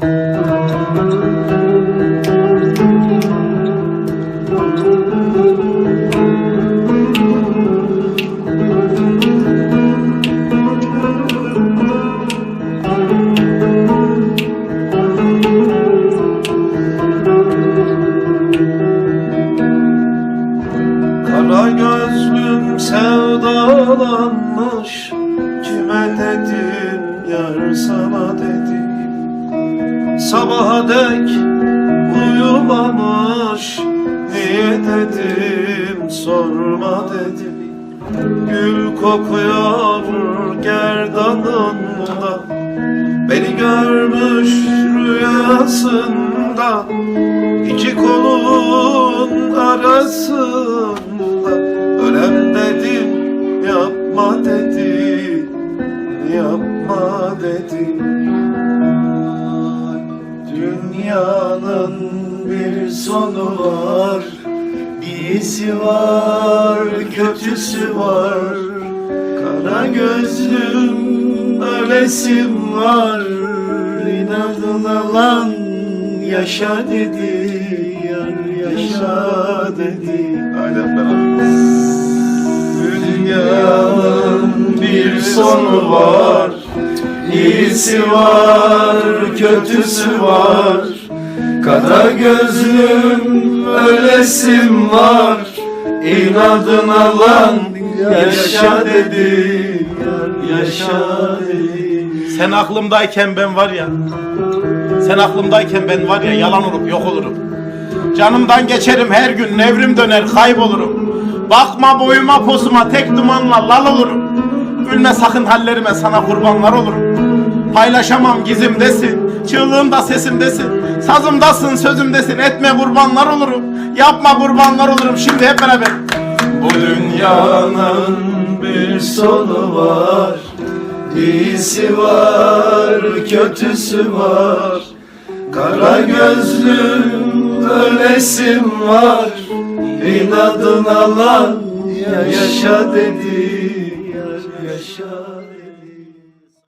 Kara gözlüm sevdalanmış. Kime dedim yar sana dedim Sabaha dek uyumamış Niye dedim sorma dedim. Gül kokuyor gerdanında. Beni görmüş rüyasında. İki kolun arasında. Ölem dedim yapma dedi Yapma dedi Dünyanın bir sonu var. İyisi var, kötüsü var. Kara gözlüm, ölesim var. İnadına lan yaşa dedi Yar yaşa dedi. Dünyanın bir sonu var İyisi var, kötüsü var. Kara gözlüm, ölesim var. İnadına lan yaşa dedi yaşa dedi Sen aklımdayken ben var ya Sen aklımdayken ben var ya yalan olup yok olurum. Canımdan geçerim her gün nevrim döner kaybolurum. Bakma boyuma posuma tek dumanla lal olurum. Gülme sakın hallerime sana kurbanlar olurum Paylaşamam gizimdesin. Çığlığımda sesimdesin. Sazımdasın sözümdesin. Etme kurbanlar olurum. Yapma kurbanlar olurum Şimdi hep beraber. Bu dünyanın bir sonu var. İyisi var, kötüsü var. Kara gözlüm, ölesim var. İnadına lan yaşa dedi